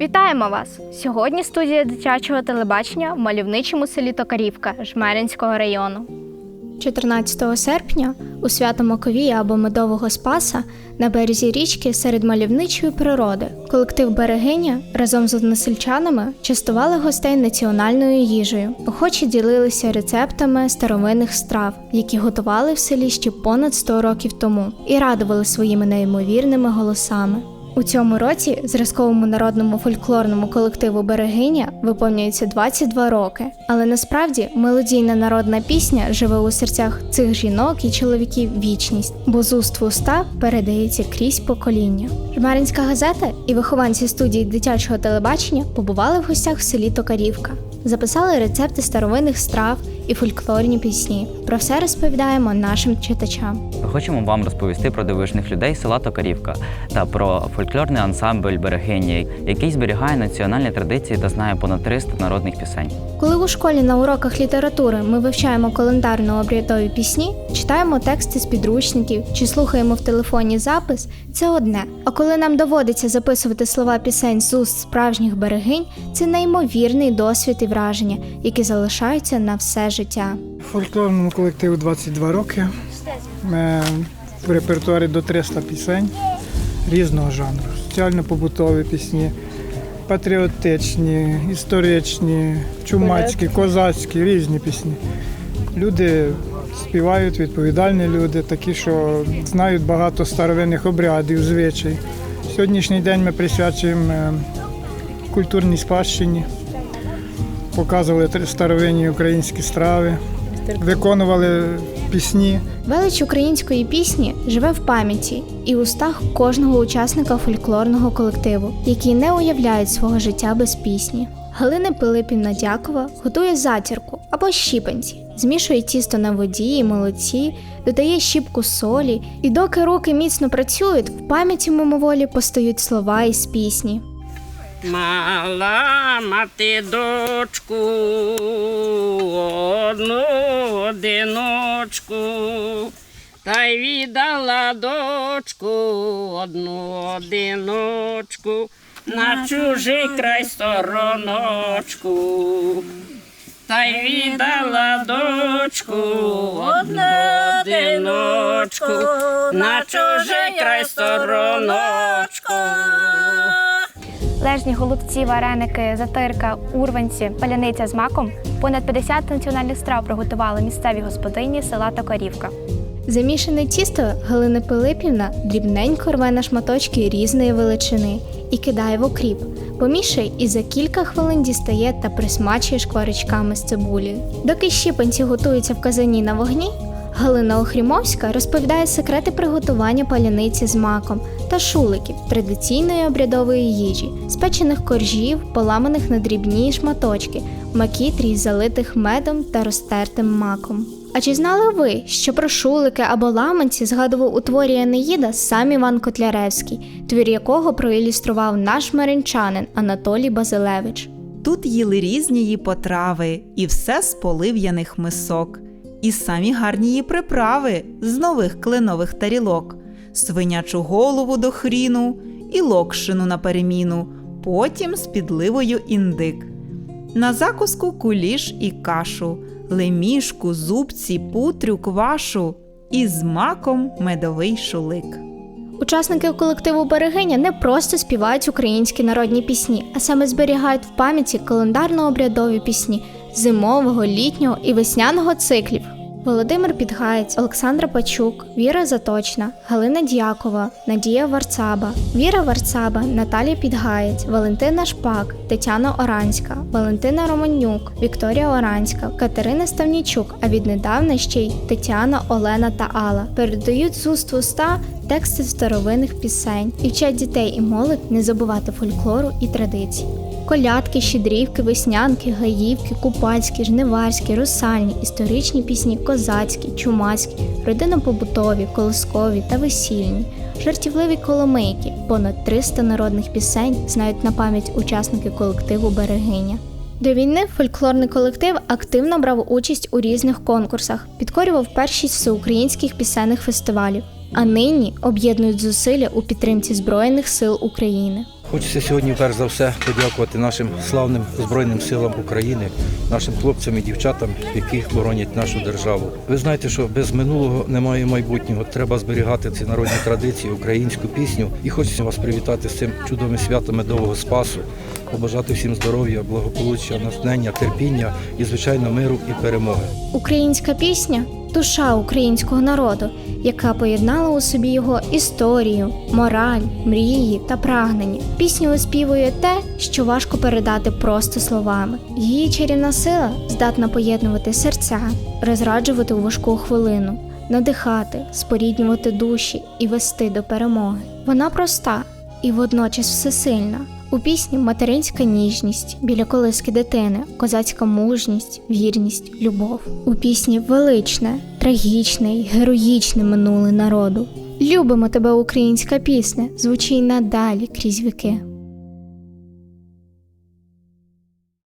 Вітаємо вас! Сьогодні студія дитячого телебачення в мальовничому селі Токарівка Жмеринського району. 14 серпня у свято Маковія або Медового Спаса на березі річки серед мальовничої природи колектив Берегиня разом з односельчанами частували гостей національною їжею. Охочі ділилися рецептами старовинних страв, які готували в селі ще понад 100 років тому, і радували своїми неймовірними голосами. У цьому році зразковому народному фольклорному колективу Берегиня виповнюється 22 роки. Але насправді мелодійна народна пісня живе у серцях цих жінок і чоловіків вічність, бо з уст в уста передається крізь покоління. Жмеринська газета і вихованці студії дитячого телебачення побували в гостях в селі Токарівка. Записали рецепти старовинних страв і фольклорні пісні. Про все розповідаємо нашим читачам. Ми хочемо вам розповісти про дивишних людей села Токарівка та про фольклорний ансамбль Берегині, який зберігає національні традиції та знає понад 300 народних пісень. Коли у школі на уроках літератури ми вивчаємо календарно-обрядові пісні, читаємо тексти з підручників чи слухаємо в телефоні запис, це одне. А коли нам доводиться записувати слова пісень з уст справжніх берегинь, це неймовірний досвід і враження, які залишаються на все життя. Фольклорному колективу 22 роки. Е, В репертуарі до 300 пісень різного жанру. Соціально-побутові пісні, патріотичні, історичні, чумацькі, козацькі, різні пісні. Люди співають, відповідальні люди, такі, що знають багато старовинних обрядів, звичай. Сьогоднішній день ми присвячуємо е, культурній спадщині, показували старовинні українські страви, виконували пісні. Велич української пісні живе в пам'яті і устах кожного учасника фольклорного колективу, які не уявляють свого життя без пісні. Галина Пилипівна Дякова готує затірку або щіпанці, змішує тісто на воді і молоці, додає щіпку солі, і доки руки міцно працюють, в пам'яті мимоволі постають слова із пісні. Мала мати дочку, одну одиночку, та й віддала дочку, одну одиночку, на чужий край стороночку. Та й віддала дочку, одну одиночку, на чужий край стороночку. Лежні голубці, вареники, затирка, урванці, паляниця з маком. Понад 50 національних страв приготували місцеві господині села Токарівка. Замішане тісто Галина Пилипівна дрібненько рве на шматочки різної величини і кидає в окріп. Помішай і за кілька хвилин дістає та присмачує шкварочками з цибулі. Доки щіпанці готуються в казані на вогні, Галина Охрімовська розповідає секрети приготування паляниці з маком та шуликів традиційної обрядової їжі, спечених коржів, поламаних на дрібні шматочки, макітрій, залитих медом та розтертим маком. А чи знали ви, що про шулики або ламанці згадував у творі Енеїда сам Іван Котляревський, твір якого проілюстрував наш маринчанин Анатолій Базилевич? Тут їли різні її потрави, і все з полив'яних мисок, і самі гарні її приправи з нових кленових тарілок, свинячу голову до хріну і локшину на переміну, потім з підливою індик. На закуску куліш і кашу, лемішку, зубці, путрю, квашу і з маком медовий шулик. Учасники колективу Берегиня не просто співають українські народні пісні, а саме зберігають в пам'яті календарно-обрядові пісні зимового, літнього і весняного циклів. Володимир Підгаєць, Олександра Пачук, Віра Заточна, Галина Дякова, Надія Варцаба, Віра Варцаба, Наталія Підгаєць, Валентина Шпак, Тетяна Оранська, Валентина Романюк, Вікторія Оранська, Катерина Ставнічук, а віднедавна ще й Тетяна, Олена та Алла передають з уст в уста тексти старовинних пісень і вчать дітей і молодь не забувати фольклору і традицій. Колядки, щедрівки, веснянки, гаївки, купальські, жниварські, русальні, історичні пісні, козацькі, чумацькі, родинно-побутові, колискові та весільні, жартівливі коломийки, понад 300 народних пісень знають на пам'ять учасники колективу Берегиня. До війни фольклорний колектив активно брав участь у різних конкурсах, підкорював першість всеукраїнських пісенних фестивалів, а нині об'єднують зусилля у підтримці Збройних сил України. Хочеться сьогодні, перш за все, подякувати нашим славним Збройним силам України, нашим хлопцям і дівчатам, які боронять нашу державу. Ви знаєте, що без минулого немає майбутнього. Треба зберігати ці народні традиції, українську пісню. І хочеться вас привітати з цим чудовим святом медового спасу, побажати всім здоров'я, благополуччя, натхнення, терпіння і, звичайно, миру і перемоги. Українська пісня душа українського народу, яка поєднала у собі його історію, мораль, мрії та прагнення. Пісня оспівує те, що важко передати просто словами. Її чарівна сила здатна поєднувати серця, розраджувати у важку хвилину, надихати, споріднювати душі і вести до перемоги. Вона проста і водночас всесильна. У пісні материнська ніжність біля колиски дитини, козацька мужність, вірність, любов. У пісні величне, трагічне й героїчне минуле народу. Любимо тебе, українська пісня, звучить надалі крізь віки.